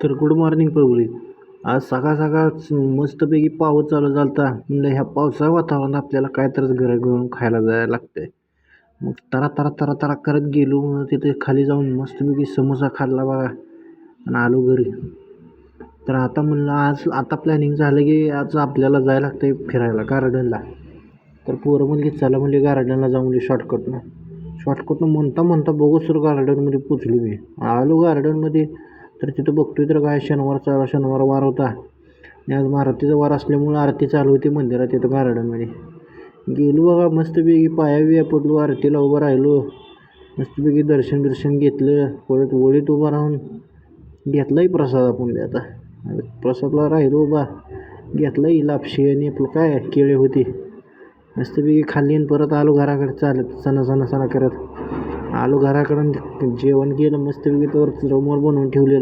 तर good morning public आज सकाळ सकाळ मस्तपैकी पाऊस चालू झाला होता म्हणलं ह्या पावसाळ्या वातावरणात आपल्याला काय तरच गरम घेऊन खायला जायला लागते मग तरा तरा तरा तरा करत गेलो. मग तिथे खाली जाऊन मस्तपैकी समोसा खाल्ला बघा. आणि आलो घरी. तर आता म्हणलं आज आता प्लॅनिंग झालं की आज आपल्याला जायला लागतंय फिरायला गार्डनला तर पोरं म्हणली चला म्हणजे गार्डनला जाऊन म्हणजे शॉर्टकटनं शॉर्टकटनं म्हणता म्हणता बघू सर गार्डनमध्ये पोचलो मी. आलो गार्डनमध्ये तर तिथं बघतोय तर काय शनिवारचा शनिवार वार होता. आणि आज मारुतीचा वार असल्यामुळं आरती चालू होती मंदिरात तिथं गार्डनमध्ये. गेलो बघा मस्तपैकी पाया बिया पडलो आरतीला उभं राहिलो. मस्तपैकी दर्शन बिर्शन घेतलं परत वळीत उभं राहून घेतलाही प्रसाद आपण बी आता. प्रसादला राहिलो उभा घेतलाही लापशी आणि आपलं काय केळे होती. मस्तपैकी खाल्ली आणि परत आलो घराकडे चालत सणा सणा सणा करत. आलो घराकडं जेवण केलं मस्तपैकी तर रूमवर बनवून ठेवलेलं.